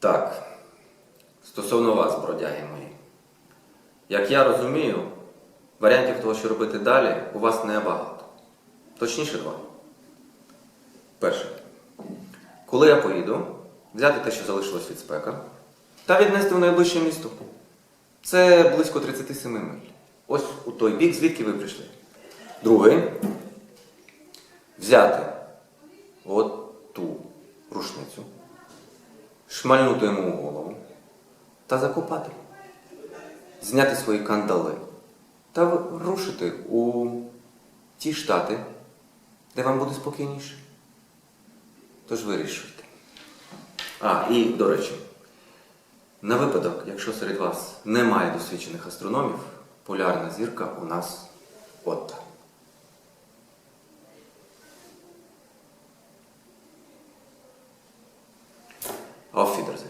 Так. Стосовно вас, бродяги мої. Як я розумію, варіантів того, що робити далі, у вас небагато. Точніше два. Перше. Коли я поїду, взяти те, що залишилось від спека, та віднести в найближче місто. Це близько 37 миль. Ось у той бік, звідки ви прийшли. Другий. Взяти от ту рушницю, шмальнути йому голову та закопати. Зняти свої кандали та рушити у ті штати, де вам буде спокійніше. Тож вирішуйте. А, і, до речі, на випадок, якщо серед вас немає досвідчених астрономів, полярна зірка у нас от Auf Wiedersehen.